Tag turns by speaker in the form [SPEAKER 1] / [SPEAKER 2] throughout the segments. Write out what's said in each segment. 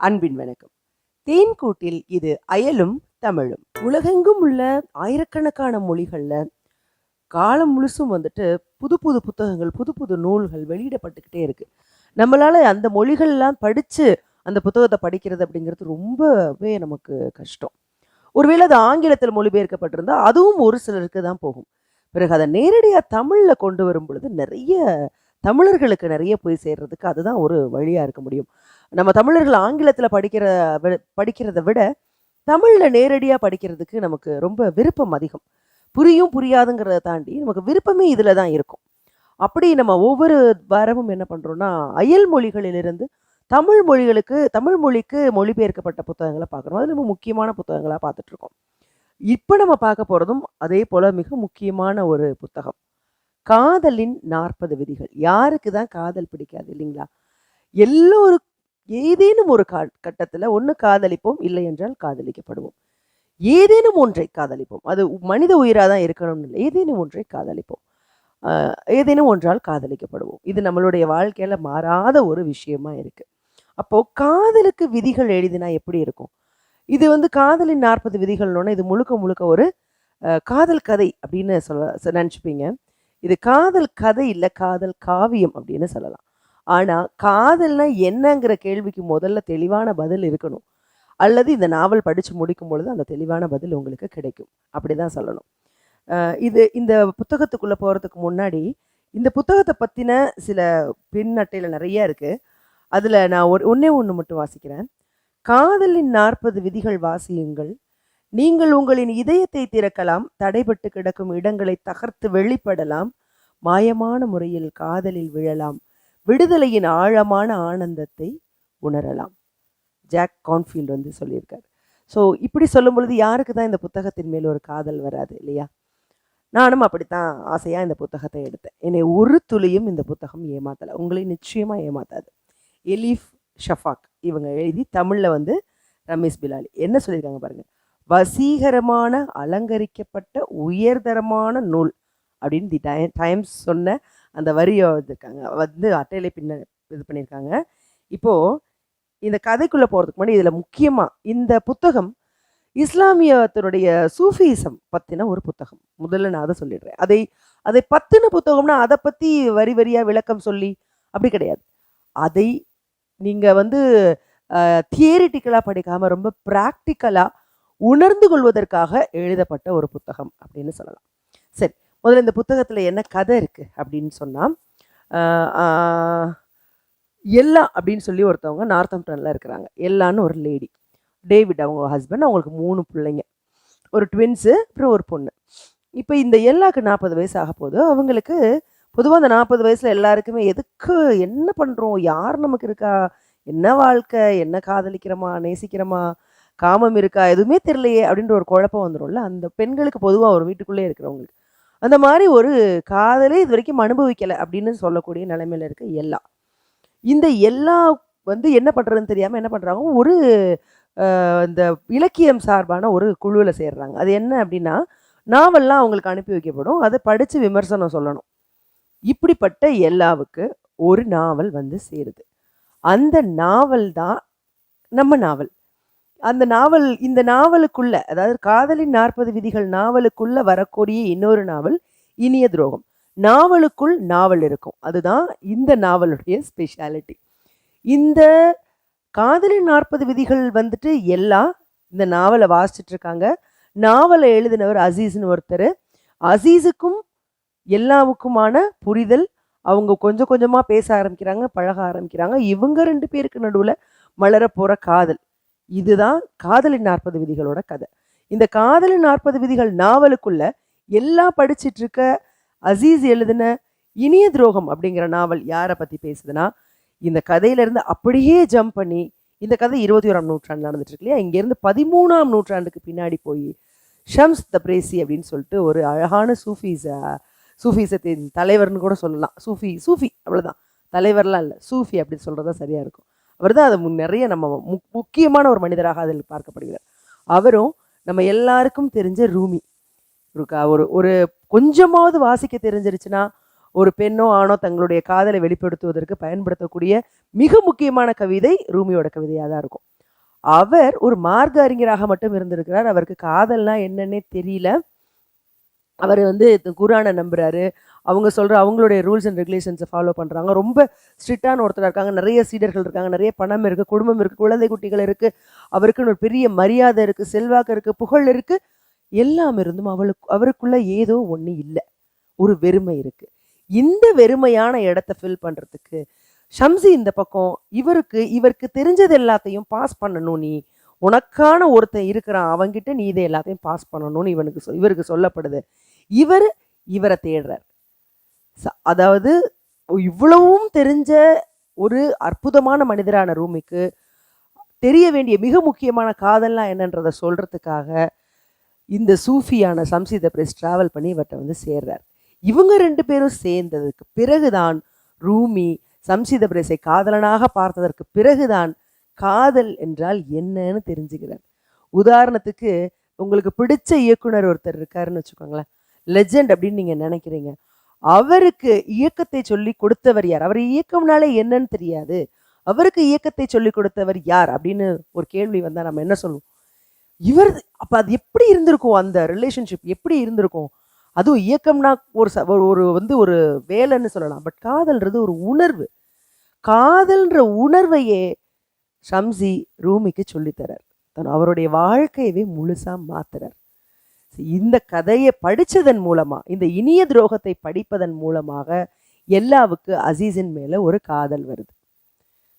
[SPEAKER 1] அன்பின் வணக்கம். தேன்கூட்டில் இது அயலும் தமிழும். உலகெங்கும் உள்ள ஆயிரக்கணக்கான மொழிகளில் காலம் முழுசும் வந்துட்டு புது புது புத்தகங்கள் புது புது நூல்கள் வெளியிடப்பட்டுக்கிட்டே இருக்கு. நம்மளால அந்த மொழிகள்லாம் படித்து அந்த புத்தகத்தை படிக்கிறது அப்படிங்கிறது ரொம்பவே நமக்கு கஷ்டம். ஒருவேளை அது ஆங்கிலத்தில் மொழிபெயர்க்கப்பட்டிருந்தால் அதுவும் ஒரு சிலருக்கு தான் போகும். பிறகு அதை நேரடியாக தமிழில் கொண்டு வரும் பொழுது நிறைய தமிழர்களுக்கு நிறைய போய் சேர்றதுக்கு அதுதான் ஒரு வழியாக இருக்க முடியும். நம்ம தமிழர்கள் ஆங்கிலத்தில் படிக்கிற படிக்கிறத விட தமிழில் நேரடியாக படிக்கிறதுக்கு நமக்கு ரொம்ப விருப்பம் அதிகம். புரியும் புரியாதுங்கிறத தாண்டி நமக்கு விருப்பமே இதில் தான் இருக்கும். அப்படி நம்ம ஒவ்வொரு வாரமும் என்ன பண்ணுறோம்னா அயல் மொழிகளிலிருந்து தமிழ் மொழிகளுக்கு தமிழ் மொழிக்கு மொழிபெயர்க்கப்பட்ட புத்தகங்களை பார்க்குறோம். அது நம்ம முக்கியமான புத்தகங்களாக பார்த்துட்ருக்கோம் இப்போ நம்ம பார்க்க போகிறதும் அதே போல் மிக முக்கியமான ஒரு புத்தகம். காதலின் நாற்பது விதிகள். யாருக்கு தான் காதல் பிடிக்காது இல்லைங்களா? எல்லோரும் ஏதேனும் ஒரு கா கட்டத்தில் ஒன்று காதலிப்போம் இல்லை என்றால் காதலிக்கப்படுவோம். ஏதேனும் ஒன்றை காதலிப்போம். அது மனித உயிராக தான் இருக்கணும்னு இல்லை. ஏதேனும் ஒன்றை காதலிப்போம். ஏதேனும் ஒன்றால் காதலிக்கப்படுவோம். இது நம்மளுடைய வாழ்க்கையில் மாறாத ஒரு விஷயமா இருக்குது அப்போது காதலுக்கு விதிகள் எழுதினா எப்படி இருக்கும்? இது வந்து காதலின் நாற்பது விதிகள்னோன்னா இது முழுக்க முழுக்க ஒரு காதல் கதை அப்படின்னு சொல்ல நினச்சிப்பீங்க. இது காதல் கதை இல்லை காதல் காவியம் அப்படின்னு சொல்லலாம். ஆனால் காதல்னா என்னங்கிற கேள்விக்கு முதல்ல தெளிவான பதில் இருக்கணும். அல்லது இந்த நாவல் படித்து முடிக்கும் பொழுது அந்த தெளிவான பதில் உங்களுக்கு கிடைக்கும். அப்படி தான் சொல்லணும் இது இந்த புத்தகத்துக்குள்ளே போகிறதுக்கு முன்னாடி இந்த புத்தகத்தை பற்றின சில பின் அட்டையில் நிறைய இருக்குது அதில் நான் ஒரு ஒன்றே ஒன்று மட்டும் வாசிக்கிறேன். காதலின் நாற்பது விதிகள் வாசியுங்கள். நீங்கள் உங்களின் இதயத்தை திறக்கலாம் தடைபட்டு கிடக்கும் இடங்களை தகர்த்து வெளிப்படலாம் மாயமான முறையில் காதலில் விழலாம் விடுதலையின் ஆழமான ஆனந்தத்தை உணரலாம். ஜாக் கான்ஃபீல்ட் வந்து சொல்லியிருக்காரு. ஸோ இப்படி சொல்லும் பொழுது யாருக்கு தான் இந்த புத்தகத்தின் மேல் ஒரு காதல் வராது இல்லையா? நானும் அப்படித்தான் ஆசையாக இந்த புத்தகத்தை எடுத்தேன். என்னை ஒரு துளியும் இந்த புத்தகம் ஏமாத்தலை உங்களை நிச்சயமாக ஏமாத்தாது. எலீஃப் ஷஃபாக் இவங்க எழுதி தமிழில் வந்து ரமேஷ் பிலாலி. என்ன சொல்லியிருக்காங்க பாருங்கள் வசீகரமான அலங்கரிக்கப்பட்ட உயர்தரமான நூல் அப்படின்னு தி டை டைம்ஸ் சொன்ன அந்த வரியை இருக்காங்க வந்து அட்டையில பின்ன இது பண்ணியிருக்காங்க. இப்போது இந்த கதைக்குள்ளே போகிறதுக்கு முன்னாடி இதில் முக்கியமாக இந்த புத்தகம் இஸ்லாமியத்தினுடைய சூஃபிசம் பற்றின ஒரு புத்தகம். முதல்ல நான் அதை சொல்லிடுறேன். அதை அதை பற்றின புத்தகம்னா அதை பற்றி வரி வரியாக விளக்கம் சொல்லி அப்படி கிடையாது. அதை நீங்கள் வந்து தியரிட்டிக்கலாக படிக்காமல் ரொம்ப ப்ராக்டிக்கலாக உணர்ந்து கொள்வதற்காக எழுதப்பட்ட ஒரு புத்தகம் அப்படின்னு சொல்லலாம். சரி முதல்ல இந்த புத்தகத்தில் என்ன கதை இருக்குது அப்படின்னு சொன்னால் எல்லா அப்படின்னு சொல்லி ஒருத்தவங்க நார்த்தம்டனில் இருக்கிறாங்க. எல்லான்னு ஒரு லேடி. டேவிட் அவங்க ஹஸ்பண்ட் அவங்களுக்கு மூணு பிள்ளைங்க. ஒரு ட்வின்ஸு அப்புறம் ஒரு பொண்ணு. இப்போ இந்த எல்லாக்கு நாற்பது வயசு ஆக போது அவங்களுக்கு பொதுவாக அந்த நாற்பது வயசில் எல்லாருக்குமே எதுக்கு என்ன பண்ணுறோம் யார் நமக்கு இருக்கா என்ன வாழ்க்கை என்ன காதலிக்கிறோமா நேசிக்கிறோமா காமம் இருக்கா எதுவுமே தெரியலையே அப்படின்ற ஒரு குழப்பம் வந்துடும்ல அந்த பெண்களுக்கு பொதுவாக ஒரு வீட்டுக்குள்ளே இருக்கிறவங்களுக்கு. அந்த மாதிரி ஒரு காதலே இது வரைக்கும் அனுபவிக்கலை அப்படின்னு சொல்லக்கூடிய நிலைமையில இருக்க எல்லா. இந்த எல்லா வந்து என்ன பண்ணுறதுன்னு தெரியாமல் என்ன பண்ணுறாங்க ஒரு இந்த இலக்கியம் சார்பான ஒரு குழுவில் சேர்றாங்க. அது என்ன அப்படின்னா நாவல்லாம் அவங்களுக்கு அனுப்பி வைக்கப்படும். அதை படித்து விமர்சனம் சொல்லணும். இப்படிப்பட்ட எல்லாவுக்கு ஒரு நாவல் வந்து சேருது. அந்த நாவல் தான் நம்ம நாவல். அந்த நாவல் இந்த நாவலுக்குள்ள அதாவது காதலின் நாற்பது விதிகள் நாவலுக்குள்ள வரக்கூடிய இன்னொரு நாவல் இனிய துரோகம். நாவலுக்குள் நாவல் இருக்கும். அதுதான் இந்த நாவலுடைய ஸ்பெஷாலிட்டி இந்த காதலின் நாற்பது விதிகள் வந்துட்டு எல்லாம் இந்த நாவலை வாசிச்சுட்டு இருக்காங்க. நாவலை எழுதினவர் அசீஸ்னு ஒருத்தர். அசீஸுக்கும் எல்லாவுக்குமான புரிதல். அவங்க கொஞ்சம் கொஞ்சமாக பேச ஆரம்பிக்கிறாங்க பழக ஆரம்பிக்கிறாங்க. இவங்க ரெண்டு பேருக்கு நடுவில் மலரப்போகிற போகிற காதல். இதுதான் காதலின் நாற்பது விதிகளோட கதை. இந்த காதலின் நாற்பது விதிகள் நாவலுக்குள்ள எல்லாம் படிச்சிட்டு இருக்க அசீஸ் எழுதின இனிய துரோகம் அப்படிங்கிற நாவல் யாரை பற்றி பேசுதுன்னா இந்த கதையிலேருந்து அப்படியே ஜம்ப் பண்ணி இந்த கதை இருபத்தி ஓராம் நூற்றாண்டு நடந்துட்டு இருக்கு இல்லையா? இங்கேருந்து பதிமூணாம் நூற்றாண்டுக்கு பின்னாடி போய் ஷம்ஸ் த பிரேசி அப்படின்னு சொல்லிட்டு ஒரு அழகான சூஃபீஸ சூஃபீசத்தின் தலைவர்னு கூட சொல்லலாம். சூஃபி சூஃபி அவ்வளோதான் தலைவர்லாம் இல்லை சூஃபி அப்படின்னு சொல்கிறது தான் சரியாக இருக்கும். அவர் தான் அதை முன் நிறைய நம்ம முக் முக்கியமான ஒரு மனிதராக அதில் பார்க்கப்படுகிறார். அவரும் நம்ம எல்லாருக்கும் தெரிஞ்ச ரூமி. ஒரு ஒரு ஒரு கொஞ்சமாவது வாசிக்க தெரிஞ்சிருச்சுன்னா ஒரு பெண்ணோ ஆணோ தங்களுடைய காதலை வெளிப்படுத்துவதற்கு பயன்படுத்தக்கூடிய மிக முக்கியமான கவிதை ரூமியோட கவிதையாக தான் இருக்கும். அவர் ஒரு மார்க்க அறிஞராக மட்டும் இருந்திருக்கிறார். அவருக்கு காதல்னா என்னன்னே தெரியல. அவர் வந்து குரானை நம்புறாரு. அவங்க சொல்கிற அவங்களுடைய ரூல்ஸ் அண்ட் ரெகுலேஷன்ஸை ஃபாலோ பண்ணுறாங்க ரொம்ப ஸ்ட்ரிக்டான ஒருத்தர் இருக்காங்க. நிறைய சீடர்கள் இருக்காங்க. நிறைய பணம் இருக்குது குடும்பம் இருக்குது குழந்தை குட்டிகள் இருக்குது அவருக்குன்னு ஒரு பெரிய மரியாதை இருக்குது செல்வாக்கு இருக்குது புகழ் இருக்குது எல்லாம் இருந்தும் அவளுக்கு அவருக்குள்ளே ஏதோ ஒன்று இல்லை. ஒரு வெறுமை இருக்குது இந்த வெறுமையான இடத்த ஃபில் பண்ணுறதுக்கு ஷம்சி இந்த பக்கம் இவருக்கு இவருக்கு தெரிஞ்சது எல்லாத்தையும் பாஸ் பண்ணணும் நீ. உனக்கான ஒருத்தன் இருக்கிறான். அவன்கிட்ட நீ இதை எல்லாத்தையும் பாஸ் பண்ணணும்னு இவனுக்கு இவருக்கு சொல்லப்படுது. இவர் இவரை தேடுறார். அதாவது இவ்வளவும் தெரிஞ்ச ஒரு அற்புதமான மனிதரான ரூமிக்கு தெரிய வேண்டிய மிக முக்கியமான காதல்லாம் என்னன்றதை சொல்கிறதுக்காக இந்த சூஃபியான சம்சித பிரஸ் ட்ராவல் பண்ணி இவர்கிட்ட வந்து சேர்றார். இவங்க ரெண்டு பேரும் சேர்ந்ததுக்கு பிறகுதான் ரூமி சம்சித பிரேஸை காதலனாக பார்த்ததற்கு பிறகுதான் காதல் என்றால் என்னன்னு தெரிஞ்சுக்கிறார். உதாரணத்துக்கு உங்களுக்கு பிடிச்ச இயக்குனர் ஒருத்தர் இருக்காருன்னு வச்சுக்கோங்களேன். லெஜெண்ட் அப்படின்னு நீங்கள் நினைக்கிறீங்க. அவருக்கு இயக்கத்தை சொல்லி கொடுத்தவர் யார்? அவர் இயக்கம்னாலே என்னன்னு தெரியாது. அவருக்கு இயக்கத்தை சொல்லி கொடுத்தவர் யார்? அப்படின்னு ஒரு கேள்வி வந்தால் நம்ம என்ன சொல்லுவோம்? இவர் அப்போ அது எப்படி இருந்திருக்கும்? அந்த ரிலேஷன்ஷிப் எப்படி இருந்திருக்கும்? அதுவும் இயக்கம்னா ஒரு ச- ஒரு- ஒரு வந்து ஒரு வேலைன்னு சொல்லலாம். பட் காதல்ன்றது ஒரு உணர்வு. காதல்ன்ற உணர்வையே ஷம்சி ரூமிக்கு சொல்லித்தரார். தன் அவருடைய வாழ்க்கையவே முழுசாக மாத்துறார். இந்த கதையை படித்ததன் மூலமாக இந்த இனிய துரோகத்தை படிப்பதன் மூலமாக எல்லாவுக்கு அசீஸின் மேலே ஒரு காதல் வருது.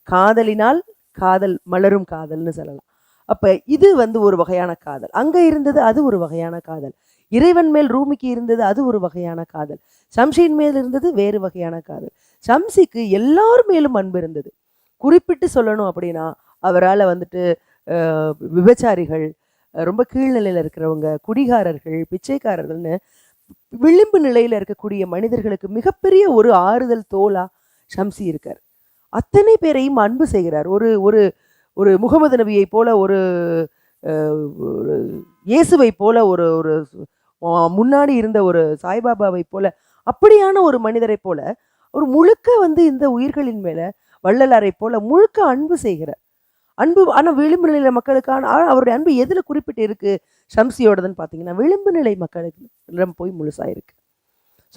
[SPEAKER 1] காதலினால் காதல் மலரும் காதல்னு சொல்லலாம். அப்போ இது வந்து ஒரு வகையான காதல். அங்கே இருந்தது அது ஒரு வகையான காதல். இறைவன் மேல் ரூமிக்கு இருந்தது அது ஒரு வகையான காதல். ஷம்ஷின் மேல் இருந்தது வேறு வகையான காதல். சம்சிக்கு எல்லார் மேலும் அன்பு இருந்தது. குறிப்பிட்டு சொல்லணும் அப்படின்னா அவரால் வந்துட்டு விபச்சாரிகள் ரொம்ப கீழ்நிலையில் இருக்கிறவங்க குடிகாரர்கள் பிச்சைக்காரர்கள்னு விளிம்பு நிலையில் இருக்கக்கூடிய மனிதர்களுக்கு மிகப்பெரிய ஒரு ஆறுதல் தோலா ஷம்சி இருக்கார். அத்தனை பேரையும் அன்பு செய்கிறார். ஒரு ஒரு ஒரு முகமது நபியை போல ஒரு இயேசுவை போல ஒரு ஒரு முன்னாடி இருந்த ஒரு சாய்பாபாவை போல அப்படியான ஒரு மனிதரை போல ஒரு முழுக்க வந்து இந்த உயிர்களின் மேல வள்ளலாரை போல முழுக்க அன்பு செய்கிறார். அன்பு ஆனால் விளிம்பு நிலை மக்களுக்கான அவருடைய அன்பு எதில் குறிப்பிட்டு இருக்கு ஷம்சியோடதுன்னு பார்த்தீங்கன்னா விளிம்பு நிலை மக்களுக்கு போய் முழுசாக இருக்கு.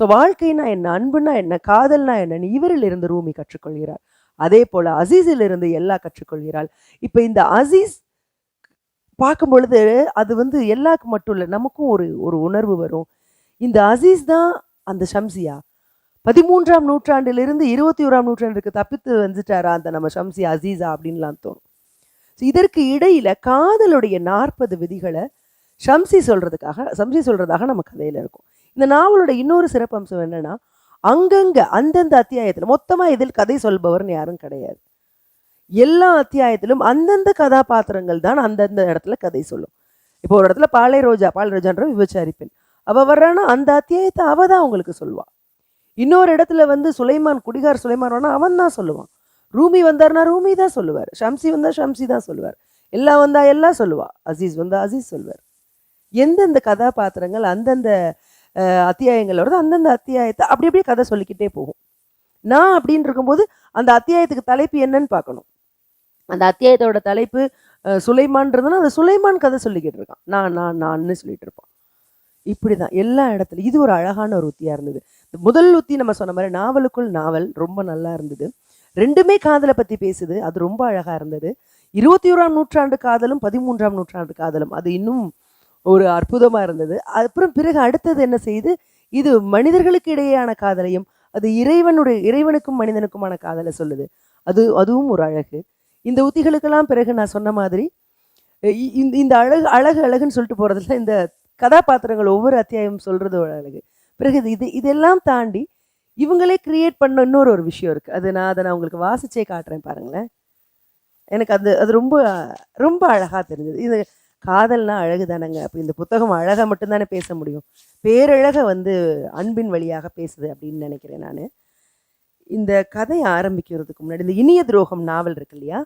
[SPEAKER 1] ஸோ வாழ்க்கைனா என்ன? அன்புனா என்ன? காதல்னா என்னன்னு இவரில் இருந்து ரூமி கற்றுக்கொள்கிறார். அதே போல் அசீஸில் இருந்து எல்லா கற்றுக்கொள்கிறாள். இப்போ இந்த அசீஸ் பார்க்கும் பொழுது அது வந்து எல்லாருக்கு மட்டும் இல்லை நமக்கும் ஒரு ஒரு உணர்வு வரும். இந்த அசீஸ் தான் அந்த ஷம்சியா பதிமூன்றாம் நூற்றாண்டிலிருந்து இருபத்தி ஓராம் நூற்றாண்டுக்கு தப்பித்து வந்துட்டாரா அந்த நம்ம ஷம்சி அசீஸா அப்படின்லாம் தோணும். இதற்கு இடையில காதலுடைய நாற்பது விதிகளை ஷம்சி சொல்றதுக்காக ஷம்சி சொல்றதாக நம்ம கதையில இருக்கும். இந்த நாவலோட இன்னொரு சிறப்பம்சம் என்னன்னா அங்கங்க அந்தந்த அத்தியாயத்துல மொத்தமா இதில் கதை சொல்பவர்னு யாரும் கிடையாது. எல்லா அத்தியாயத்திலும் அந்தந்த கதாபாத்திரங்கள் தான் அந்தந்த இடத்துல கதை சொல்லும். இப்போ ஒரு இடத்துல பாலை ரோஜா பாலை ரோஜான்ற விபச்சாரி பெண் அவ வர்றான்னா அந்த அத்தியாயத்தை அவ தான் அவங்களுக்கு சொல்லுவாள் இன்னொரு இடத்துல வந்து சுலைமான் குடிகார் சுலைமான் வேணா அவன் தான் சொல்லுவான். ரூமி வந்தார்னா ரூமி தான் சொல்லுவார். ஷம்சி வந்தால் ஷம்சி தான் சொல்லுவார். எல்லாம் வந்தால் எல்லாம் சொல்லுவா. அசீஸ் வந்தால் அசீஸ் சொல்வார் எந்தெந்த கதாபாத்திரங்கள் அந்தந்த அத்தியாயங்களோட வருதோ அந்தந்த அத்தியாயத்தை அப்படி அப்படியே கதை சொல்லிக்கிட்டே போகும். நான் அப்படின்னு இருக்கும்போது அந்த அத்தியாயத்துக்கு தலைப்பு என்னன்னு பார்க்கணும். அந்த அத்தியாயத்தோட தலைப்பு அஹ், சுலைமான்றதுன்னா அந்த சுலைமான் கதை சொல்லிக்கிட்டு இருக்கான். நான் நான் நான்னு சொல்லிட்டு இருப்பான் இப்படி தான் எல்லா இடத்துலையும் இது ஒரு அழகான ஒரு உத்தியாக இருந்தது. முதல் உத்தி நம்ம சொன்ன மாதிரி நாவலுக்குள் நாவல் ரொம்ப நல்லா இருந்தது. ரெண்டுமே காதலை பற்றி பேசுது. அது ரொம்ப அழகாக இருந்தது. இருபத்தி ஓராம் நூற்றாண்டு காதலும் பதிமூன்றாம் நூற்றாண்டு காதலும். அது இன்னும் ஒரு அற்புதமாக இருந்தது. அப்புறம் பிறகு அடுத்தது என்ன செய்து இது மனிதர்களுக்கு இடையேயான காதலையும் அது இறைவனுடைய இறைவனுக்கும் மனிதனுக்குமான காதலை சொல்லுது. அது அதுவும் ஒரு அழகு. இந்த உத்திகளுக்கெல்லாம் பிறகு நான் சொன்ன மாதிரி இ- இந்த இந்த அழகு அழகு அழகுன்னு சொல்லிட்டு போகிறதுல இந்த கதாபாத்திரங்கள் ஒவ்வொரு அத்தியாயம் சொல்கிறது ஒரு அழகு. பிறகு இது- இது இதெல்லாம் தாண்டி இவங்களே கிரியேட் பண்ண இன்னொரு ஒரு விஷயம் இருக்குது அது நான் அதை நான் உங்களுக்கு வாசிச்சே காட்டுறேன் பாருங்களேன். எனக்கு அது அது ரொம்ப ரொம்ப அழகாக தெரிஞ்சது. இது காதல்னா அழகு தானேங்க. அப்போ இந்த புத்தகம் அழகாக மட்டும்தானே பேச முடியும். பேரழகை வந்து அன்பின் வழியாக பேசுது அப்படின்னு நினைக்கிறேன் நான். இந்த கதையை ஆரம்பிக்கிறதுக்கு முன்னாடி இந்த இனிய துரோகம் நாவல் இருக்கு இல்லையா?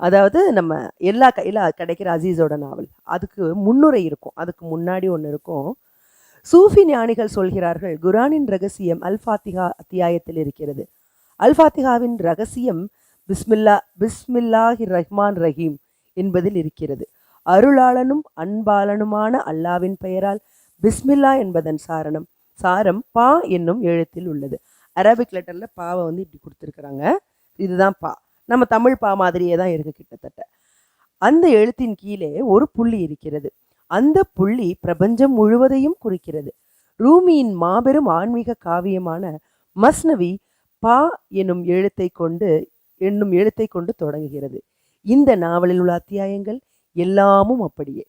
[SPEAKER 1] அதாவது நம்ம எல்லா கையில் கிடைக்கிற அசீஸோட நாவல். அதுக்கு முன்னுரை இருக்கும். அதுக்கு முன்னாடி ஒன்று இருக்கும். சூஃபி ஞானிகள் சொல்கிறார்கள் குரானின் ரகசியம் அல் ஃபாத்திகா அத்தியாயத்தில் இருக்கிறது. அல் ஃபாத்திகாவின் ரகசியம் பிஸ்மில்லா பிஸ்மில்லாஹி ரஹ்மான் ரஹீம் என்பதில் இருக்கிறது. அருளாளனும் அன்பாளனுமான அல்லாவின் பெயரால் பிஸ்மில்லா என்பதன் சாரணம் சாரம் பா என்னும் எழுத்தில் உள்ளது. அரபிக் லெட்டரில் பாவை வந்து இப்படி கொடுத்துருக்குறாங்க. இதுதான் பா. நம்ம தமிழ் பா மாதிரியே தான் இருக்குது கிட்டத்தட்ட. அந்த எழுத்தின் கீழே ஒரு புள்ளி இருக்கிறது. அந்த புள்ளி பிரபஞ்சம் முழுவதையும் குறிக்கிறது. ரூமியின் மாபெரும் ஆன்மீக காவியமான மஸ்னவி பா எனும் எழுத்தை கொண்டு என்னும் எழுத்தை கொண்டு தொடங்குகிறது. இந்த நாவலில் உள்ள அத்தியாயங்கள் எல்லாமும் அப்படியே.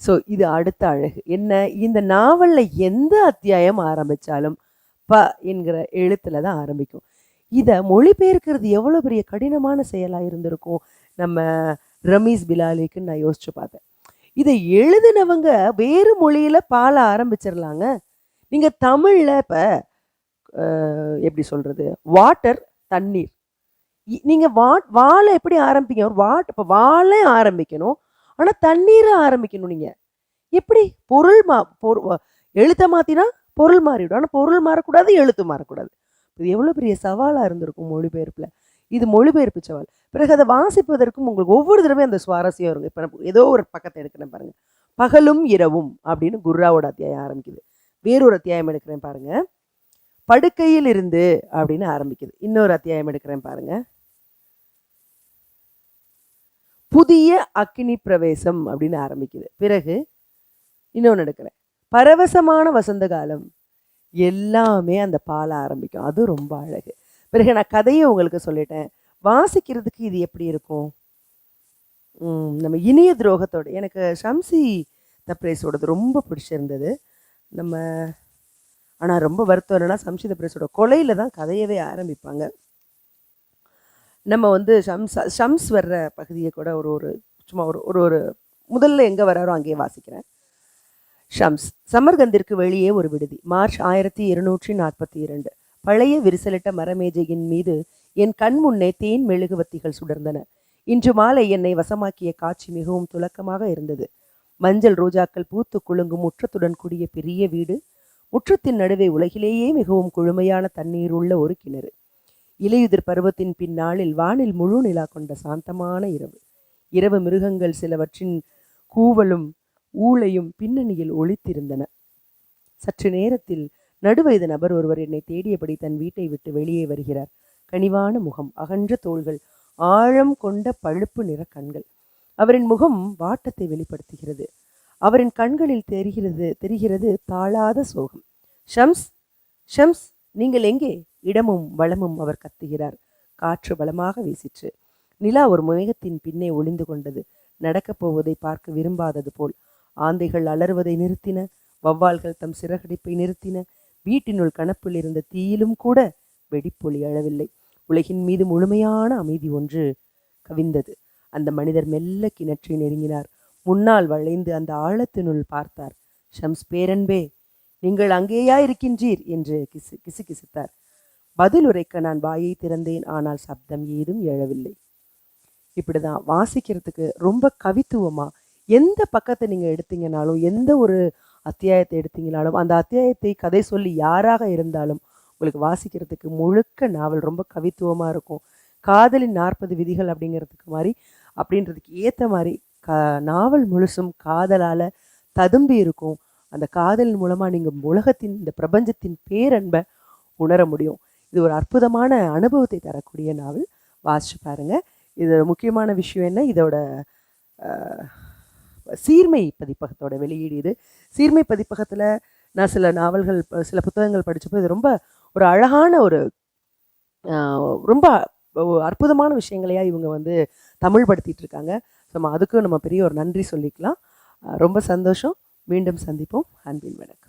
[SPEAKER 1] ஸோ இது அடுத்த அழகு. என்ன? இந்த நாவலில் எந்த அத்தியாயம் ஆரம்பித்தாலும் ப என்கிற எழுத்தில் தான் ஆரம்பிக்கும். இதை மொழிபெயர்க்கிறது எவ்வளோ பெரிய கடினமான செயலாக இருந்திருக்கும்? நம்ம ரமீஸ் பிலாலிக்குன்னு நான் யோசிச்சு பார்த்தேன். இதை எழுதினவங்க வேறு மொழியில் பால ஆரம்பிச்சிடலாங்க நீங்கள் தமிழில் இப்போ எப்படி சொல்கிறது வாட்டர் தண்ணீர். இ- வா வாழை எப்படி ஆரம்பிங்க ஒரு வாட் இப்போ வாழை ஆரம்பிக்கணும். ஆனால் தண்ணீரை ஆரம்பிக்கணும் நீங்கள் எப்படி? பொருள் மா பொரு எழுத்தை மாத்தினா பொருள் மாறிவிடும். ஆனால் பொருள் மாறக்கூடாது எழுத்து மாறக்கூடாது. இது எவ்வளோ பெரிய சவாலாக இருந்திருக்கும் மொழிபெயர்ப்பில். இது மொழிபெயர்ப்பு சவால். பிறகு அதை வாசிப்பதற்கும் உங்களுக்கு ஒவ்வொரு தடவையும் அந்த சுவாரஸ்யம் வருங்க இப்போ ஏதோ ஒரு பக்கத்தை எடுக்கிறேன் பாருங்க. பகலும் இரவும் அப்படின்னு குர்ராவோட அத்தியாயம் ஆரம்பிக்குது. வேறொரு அத்தியாயம் எடுக்கிறேன் பாருங்க. படுக்கையில் இருந்து அப்படின்னு ஆரம்பிக்குது. இன்னொரு அத்தியாயம் எடுக்கிறேன் பாருங்க. புதிய அக்னி பிரவேசம் அப்படின்னு ஆரம்பிக்குது. பிறகு இன்னொன்று எடுக்கிறேன். பரவசமான வசந்த காலம். எல்லாமே அந்த பால ஆரம்பிக்கும். அது ரொம்ப அழகு. பிறகு நான் கதையை உங்களுக்கு சொல்லிட்டேன். வாசிக்கிறதுக்கு இது எப்படி இருக்கும்? நம்ம இனிய துரோகத்தோட எனக்கு ஷம்சி தப்ரேஸோடது ரொம்ப பிடிச்சிருந்தது. நம்ம ஆனால் ரொம்ப வருத்தம் என்னன்னா சம்சித தப்ரேஸோட கொலையில் தான் கதையவே ஆரம்பிப்பாங்க. நம்ம வந்து ஷம்ஸ் ஷம்ஸ் வர்ற பகுதியை கூட ஒரு ஒரு சும்மா ஒரு ஒரு ஒரு முதல்ல எங்கே வராரோ அங்கேயே வாசிக்கிறேன். ஷம்ஸ் சமர்கந்திற்கு வெளியே ஒரு விடுதி மார்ச் ஆயிரத்தி இருநூற்றி நாற்பத்தி இரண்டு. பழைய விரிசலிட்ட மரமேஜையின் மீது என் கண் முன்னே தேன் மெழுகுவத்திகள் சுடர்ந்தன. இன்று மாலை என்னை வசமாக்கிய காட்சி மிகவும் துலக்கமாக இருந்தது. மஞ்சள் ரோஜாக்கள் பூத்து குலுங்கும் முற்றத்துடன் கூடிய பெரிய வீடு முற்றத்தின் நடுவே உலகிலேயே மிகவும் குழுமையான தண்ணீர் உள்ள ஒரு கிணறு. இலையுதிர் பருவத்தின் பின்னாளில் வானில் முழு நிலா கொண்ட சாந்தமான இரவு. இரவு மிருகங்கள் சிலவற்றின் கூவலும் ஊளையும் பின்னணியில் ஒளித்திருந்தன. சற்று நேரத்தில் நடுவயது நபர் ஒருவர் என்னை தேடியபடி தன் வீட்டை விட்டு வெளியே வருகிறார். கனிவான முகம் அகன்ற தோள்கள் ஆழம் கொண்ட பழுப்பு நிற கண்கள். அவரின் முகம் வாட்டத்தை வெளிப்படுத்துகிறது. அவரின் கண்களில் தெரிகிறது தெரிகிறது தாழாத சோகம். ஷம்ஸ் ஷம்ஸ் நீங்கள் எங்கே? இடமும் வளமும் அவர் கத்துகிறார். காற்று பலமாக வீசிற்று. நிலா ஒரு மேகத்தின் பின்னே ஒளிந்து கொண்டது. நடக்கப் போவதை பார்க்க விரும்பாதது போல். ஆந்தைகள் அலறுவதை நிறுத்தின. வௌவால்கள் தம் சிறகடிப்பை நிறுத்தின. வீட்டினுள் கணப்பில் இருந்த தீயிலும் கூட வெடிப்பொலி அழவில்லை. உலகின் மீது முழுமையான அமைதி ஒன்று கவிந்தது. அந்த மனிதர் மெல்ல கிணற்றை நெருங்கினார். முன்னால் வளைந்து அந்த ஆழத்தினுள் பார்த்தார். ஷம்ஸ் பேரன்பே நீங்கள் அங்கேயா இருக்கின்றீர் என்று கிசு கிசு கிசுத்தார். பதில் உரைக்க நான் வாயை திறந்தேன் ஆனால் சப்தம் ஏதும் எழவில்லை. இப்படிதான் வாசிக்கிறதுக்கு ரொம்ப கவித்துவமா எந்த பக்கத்தை நீங்கள் எடுத்தீங்கனாலும் எந்த ஒரு அத்தியாயத்தை எடுத்தீங்கனாலும் அந்த அத்தியாயத்தை கதை சொல்லி யாராக இருந்தாலும் உங்களுக்கு வாசிக்கிறதுக்கு முழுக்க நாவல் ரொம்ப கவித்துவமாக இருக்கும். காதலின் நாற்பது விதிகள் அப்படிங்கிறதுக்கு மாதிரி அப்படின்றதுக்கு ஏற்ற மாதிரி க நாவல் முழுசும் காதலால் ததும்பி இருக்கும். அந்த காதலின் மூலமாக நீங்கள் உலகத்தின் இந்த பிரபஞ்சத்தின் பேரன்பை உணர முடியும். இது ஒரு அற்புதமான அனுபவத்தை தரக்கூடிய நாவல். வாசிச்சு பாருங்கள் இது முக்கியமான விஷயம் என்ன? இதோட சீர்மை பதிப்பகத்தோட வெளியீடு இது. சீர்மை பதிப்பகத்தில் நான் சில நாவல்கள் சில புத்தகங்கள் படித்தப்போ இது ரொம்ப ஒரு அழகான ஒரு ரொம்ப அற்புதமான விஷயங்களையா இவங்க வந்து தமிழ் படுத்திட்டு இருக்காங்க நம்ம அதுக்கும் நம்ம பெரிய ஒரு நன்றி சொல்லிக்கலாம். ரொம்ப சந்தோஷம். மீண்டும் சந்திப்போம். அன்பின் வணக்கம்.